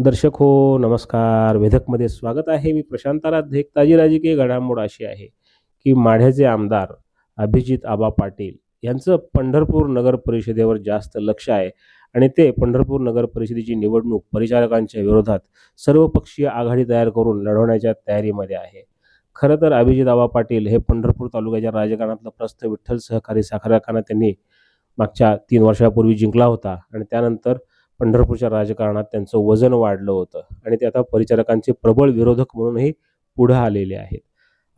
दर्शक हो नमस्कार. वेधकमध्ये स्वागत आहे. मी प्रशांत आराध्य. एक ताजी राजकीय घडामोड अशी आहे की माढ्याचे आमदार अभिजित आबा पाटील यांचं पंढरपूर नगर परिषदेवर जास्त लक्ष आहे आणि ते पंढरपूर नगर परिषदेची निवडणूक परिचारकांच्या विरोधात सर्वपक्षीय आघाडी तयार करून लढवण्याच्या तयारीमध्ये आहे. खरं तर अभिजित आबा पाटील हे पंढरपूर तालुक्याच्या राजकारणातलं प्रस्थ विठ्ठल सहकारी साखर कारखाना त्यांनी मागच्या तीन वर्षापूर्वी जिंकला होता आणि त्यानंतर पंढरपूरच्या राजकारणात त्यांचं वजन वाढलं होतं. आणि ते आता परिचारकांचे प्रबळ विरोधक म्हणूनही पुढं आलेले आहेत.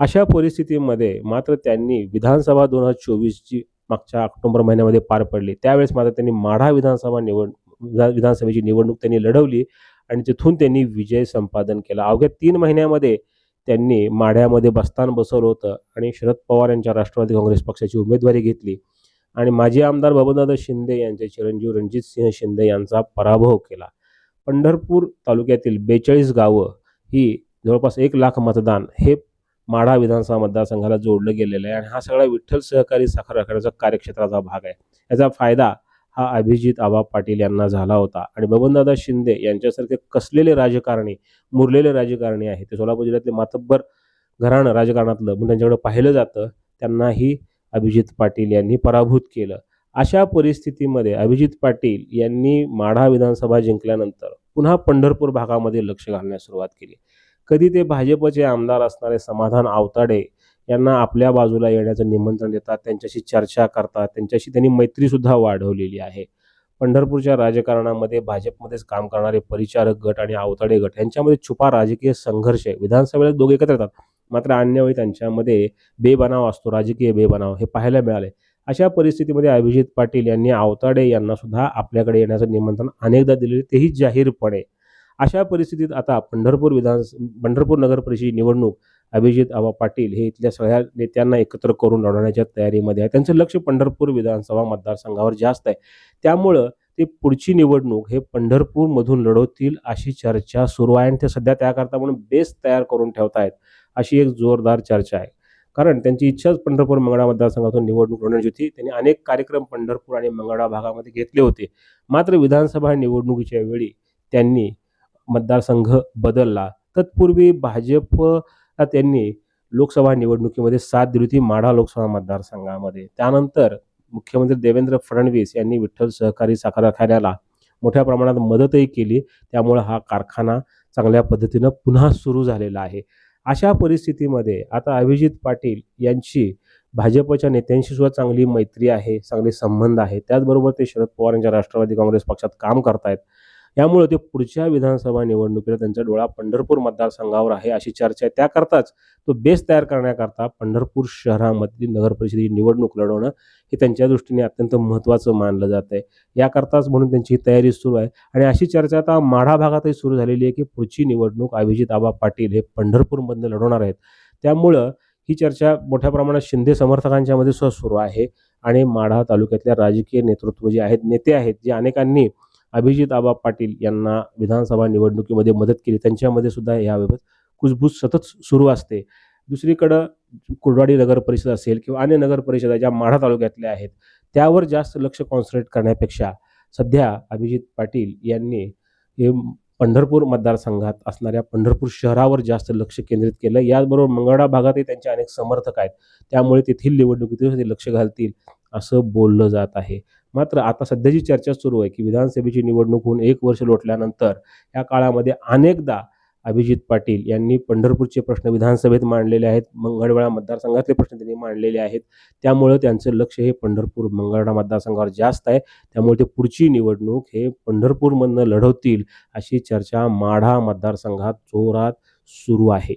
अशा परिस्थितीमध्ये मात्र त्यांनी विधानसभा दोन हजार चोवीसची मागच्या ऑक्टोबर महिन्यामध्ये पार पडली. त्यावेळेस मात्र त्यांनी माढा विधानसभा निवड विधानसभेची निवडणूक त्यांनी लढवली आणि तिथून त्यांनी विजय संपादन केला. अवघ्या तीन महिन्यामध्ये त्यांनी माढ्यामध्ये बस्तान बसवलं होतं आणि शरद पवार यांच्या राष्ट्रवादी काँग्रेस पक्षाची उमेदवारी घेतली. आणि माजी आमदार बबनदादा शिंदे यांचे चिरंजीव रणजित सिंह शिंदे यांचा पराभव केला. पंढरपूर तालुक्यातील बेचाळीस गावं ही जवळपास एक लाख मतदान हे माढा विधानसभा मतदारसंघाला जोडलं गेलेलं आहे आणि हा सगळा विठ्ठल सहकारी साखर आखाड्याचा कार्यक्षेत्राचा भाग आहे. याचा फायदा हा अभिजित आबा पाटील यांना झाला होता. आणि बबनदादा शिंदे यांच्यासारखे कसलेले राजकारणी मुरलेले राजकारणी आहे ते सोलापूर जिल्ह्यातले मातब्बर घराणं राजकारणातलं म्हणून त्यांच्याकडे पाहिलं जातं त्यांनाही अभिजित पाटील यांनी पराभूत केलं. अशा परिस्थितीमध्ये अभिजित पाटील यांनी माढा विधानसभा जिंकल्यानंतर पुन्हा पंढरपूर भागामध्ये लक्ष घालण्यास सुरुवात केली. कधी ते भाजपचे आमदार असणारे समाधान आवताडे यांना आपल्या बाजूला येण्याचं निमंत्रण देतात त्यांच्याशी चर्चा करतात त्यांच्याशी त्यांनी मैत्रीसुद्धा वाढवलेली आहे. पंढरपूरच्या राजकारणामध्ये भाजपमध्येच काम करणारे परिचारक गट आणि आवताडे गट यांच्यामध्ये छुपा राजकीय संघर्ष आहे. विधानसभेला दोघे एकत्र येतात. मात्र अन्य वेळी त्यांच्यामध्ये बेबनाव असतो राजकीय बेबनाव हे पाहायला मिळाले. अशा परिस्थितीमध्ये अभिजित पाटील यांनी आवताडे यांना सुद्धा आपल्याकडे येण्याचं निमंत्रण अनेकदा दिलेले तेही जाहीरपणे. अशा परिस्थितीत आता पंढरपूर विधान पंढरपूर नगर परिषद निवडणूक अभिजित आबा पाटील हे इथल्या सगळ्या नेत्यांना एकत्र करून लढवण्याच्या तयारीमध्ये आहे त्यांचं लक्ष पंढरपूर विधानसभा मतदारसंघावर जास्त आहे. त्यामुळं ते पुढची निवडणूक हे पंढरपूरमधून लढवतील अशी चर्चा सुरू आहे आणि ते सध्या त्याकरता म्हणून बेस तयार करून ठेवतायत अशी एक जोरदार चर्चा आहे. कारण त्यांची इच्छाच पंढरपूर मंगळा मतदारसंघातून निवडणूक लढण्याची होती. त्यांनी अनेक कार्यक्रम पंढरपूर आणि मंगळा भागामध्ये घेतले होते. मात्र विधानसभा निवडणुकीच्या वेळी त्यांनी मतदारसंघ बदलला. तत्पूर्वी भाजपला त्यांनी लोकसभा निवडणुकीमध्ये साथ दिली होती माढा लोकसभा मतदारसंघामध्ये. त्यानंतर मुख्यमंत्री देवेंद्र फडणवीस यांनी विठ्ठल सहकारी साखर कारखान्याला मोठ्या प्रमाणात मदतही केली. त्यामुळे हा कारखाना चांगल्या पद्धतीनं पुन्हा सुरू झालेला आहे. अशा परिस्थितीमध्ये आता अभिजित पाटील यांची भाजपच्या नेत्यांशी सुद्धा चांगली मैत्री आहे चांगले संबंध आहे. त्याचबरोबर ते शरद पवार यांच्या राष्ट्रवादी काँग्रेस पक्षात काम करतायत. यामुळे ते पुढच्या विधानसभा निवडणुकीला त्यांचा डोळा पंढरपूर मतदारसंघावर आहे अशी चर्चा आहे. त्याकरताच तो बेस तयार करण्याकरता पंढरपूर शहरामधली नगर परिषदेची निवडणूक लढवणं हे त्यांच्या दृष्टीने अत्यंत महत्त्वाचं मानलं जात आहे. याकरताच म्हणून त्यांची तयारी सुरू आहे. आणि अशी चर्चा आता माढा भागातही सुरू झालेली आहे की पुढची निवडणूक अभिजित आबा पाटील हे पंढरपूरमधनं लढवणार आहेत. त्यामुळं ही चर्चा मोठ्या प्रमाणात शिंदे समर्थकांच्या मध्ये सुद्धा सुरू आहे. आणि माढा तालुक्यातल्या राजकीय नेतृत्व जे आहेत नेते आहेत जे अनेकांनी अभिजित आबा पाटील यांना विधानसभा निवडणुकीमध्ये मदत केली. त्यांच्यामध्ये सुद्धा याबाबत कुजबूज सतत सुरू असते. दुसरीकडं कुर्डवाडी नगर परिषद असेल किंवा अन्य नगर परिषदा ज्या माढा तालुक्यातल्या आहेत त्यावर जास्त लक्ष कॉन्सन्ट्रेट करण्यापेक्षा सध्या अभिजित पाटील यांनी हे पंढरपूर मतदारसंघात असणाऱ्या पंढरपूर शहरावर जास्त लक्ष केंद्रित केलं. याचबरोबर मंगळा भागातही त्यांचे अनेक समर्थक आहेत. त्यामुळे तेथील निवडणुकीतही ते लक्ष घालतील असं बोललं जात आहे. मात्र आता सध्याची चर्चा सुरू आहे की विधानसभेची निवडणूक होऊन एक वर्ष लोटल्यानंतर या काळामध्ये अनेकदा अभिजित पाटील यांनी पंढरपूरचे प्रश्न विधानसभेत मांडलेले आहेत मंगळवेळा मतदारसंघातले प्रश्न त्यांनी मांडलेले आहेत. त्यामुळं त्यांचं लक्ष हे पंढरपूर मंगळवेढा मतदारसंघावर जास्त आहे. त्यामुळे ते पुढची निवडणूक हे पंढरपूरमधनं लढवतील अशी चर्चा माढा मतदारसंघात जोरात सुरू आहे.